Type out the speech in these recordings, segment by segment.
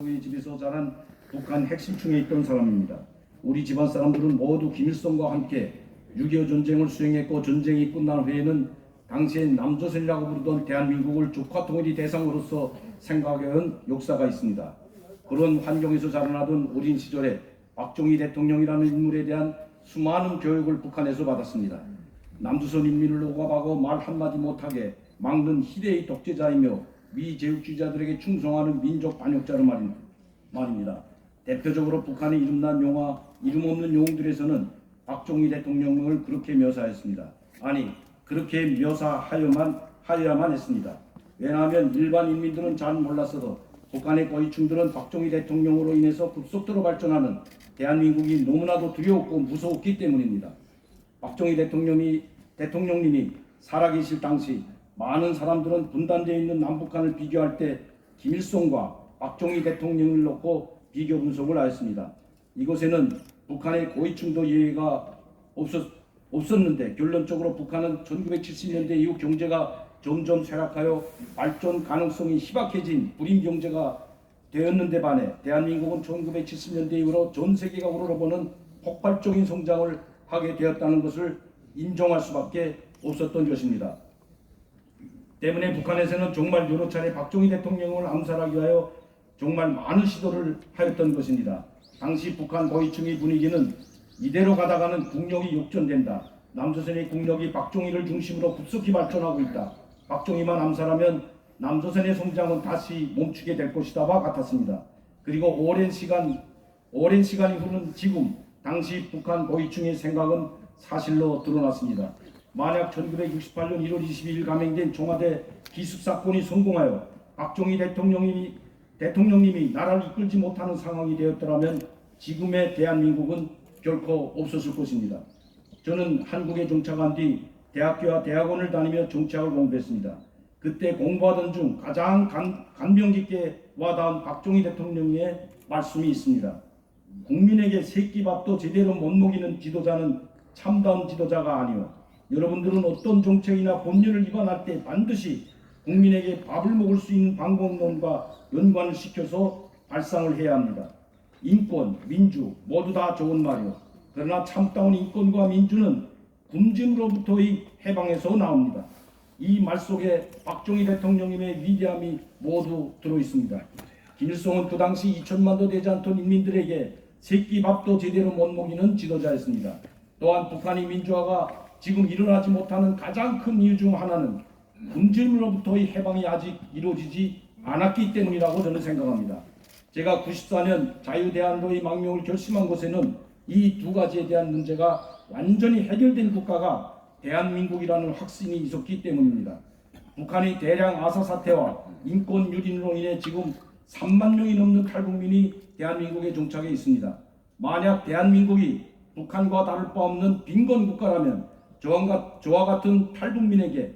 우리 집에서 자란 북한 핵심층에 있던 사람입니다. 우리 집안 사람들은 모두 김일성과 함께 6.25 전쟁을 수행했고 전쟁이 끝난 후에는 당시엔 남조선이라고 부르던 대한민국을 주화 통일이 대상으로서 생각해온 역사가 있습니다. 그런 환경에서 자라나던 어린 시절에 박정희 대통령이라는 인물에 대한 수많은 교육을 북한에서 받았습니다. 남조선 인민을 억압하고 말 한마디 못하게 막는 희대의 독재자이며 미제국주의자들에게 충성하는 민족 반역자로 말입니다. 대표적으로 북한의 이름난 영화 이름 없는 영웅들에서는 박정희 대통령을 그렇게 묘사했습니다. 아니 그렇게 묘사하여만 하여야만 했습니다. 왜냐하면 일반 인민들은 잘 몰랐어도 북한의 고위층들은 박정희 대통령으로 인해서 급속도로 발전하는 대한민국이 너무나도 두려웠고 무서웠기 때문입니다. 박정희 대통령이 대통령님이 살아계실 당시 많은 사람들은 분단되어 있는 남북한을 비교할 때 김일성과 박정희 대통령을 놓고 비교 분석을 하였습니다. 이곳에는 북한의 고위층도 예외가 없었, 없었는데 결론적으로 북한은 1970년대 이후 경제가 점점 쇠락하여 발전 가능성이 희박해진 불임 경제가 되었는데 반해 대한민국은 1970년대 이후로 전 세계가 우러러보는 폭발적인 성장을 하게 되었다는 것을 인정할 수밖에 없었던 것입니다. 때문에 북한에서는 정말 여러 차례 박정희 대통령을 암살하기 위하여 정말 많은 시도를 하였던 것입니다. 당시 북한 고위층의 분위기는 이대로 가다가는 국력이 역전된다. 남조선의 국력이 박정희를 중심으로 급속히 발전하고 있다. 박정희만 암살하면 남조선의 성장은 다시 멈추게 될 것이다와 같았습니다. 그리고 오랜 시간 오랜 시간이 흐른 지금 당시 북한 고위층의 생각은 사실로 드러났습니다. 만약 1968년 1월 22일 감행된 청와대 기습 사건이 성공하여 박정희 대통령이 대통령님이 나라를 이끌지 못하는 상황이 되었더라면 지금의 대한민국은 결코 없었을 것입니다. 저는 한국에 정착한 뒤 대학교와 대학원을 다니며 정치학을 공부했습니다. 그때 공부하던 중 가장 간, 감명 깊게 와닿은 박정희 대통령의 말씀이 있습니다. 국민에게 새끼밥도 제대로 못 먹이는 지도자는 참다운 지도자가 아니오. 여러분들은 어떤 정책이나 법률을 위반할 때 반드시 국민에게 밥을 먹을 수 있는 방법론과 연관을 시켜서 발상을 해야 합니다. 인권, 민주 모두 다 좋은 말이오. 그러나 참다운 인권과 민주는 굶짐으로부터의 해방에서 나옵니다. 이 말 속에 박정희 대통령님의 위대함이 모두 들어 있습니다. 김일성은 그 당시 2천만도 되지 않던 인민들에게 새끼 밥도 제대로 못 먹이는 지도자였습니다. 또한 북한의 민주화가 지금 일어나지 못하는 가장 큰 이유 중 하나는 굶주림으로부터의 해방이 아직 이루어지지 않았기 때문이라고 저는 생각합니다. 제가 94년 자유대한로의 망명을 결심한 곳에는 이 두 가지에 대한 문제가 완전히 해결된 국가가 대한민국이라는 확신이 있었기 때문입니다. 북한의 대량 아사 사태와 인권 유린으로 인해 지금 3만 명이 넘는 탈북민이 대한민국에 정착해 있습니다. 만약 대한민국이 북한과 다를 바 없는 빈곤 국가라면 저와, 같은 탈북민에게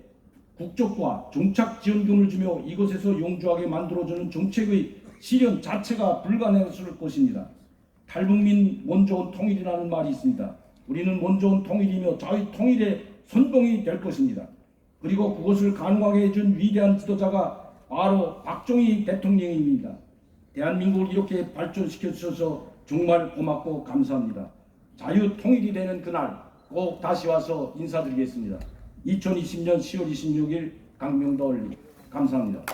국적과 정착 지원금을 주며 이곳에서 용주하게 만들어주는 정책의 실현 자체가 불가능했을 것입니다. 탈북민 원조원 통일이라는 말이 있습니다. 우리는 원조원 통일이며 자유 통일의 선봉이 될 것입니다. 그리고 그것을 가능하게 해준 위대한 지도자가 바로 박정희 대통령입니다. 대한민국을 이렇게 발전시켜 주셔서 정말 고맙고 감사합니다. 자유 통일이 되는 그날 꼭 다시 와서 인사드리겠습니다. 2020년 10월 26일 강명도 올리 감사합니다.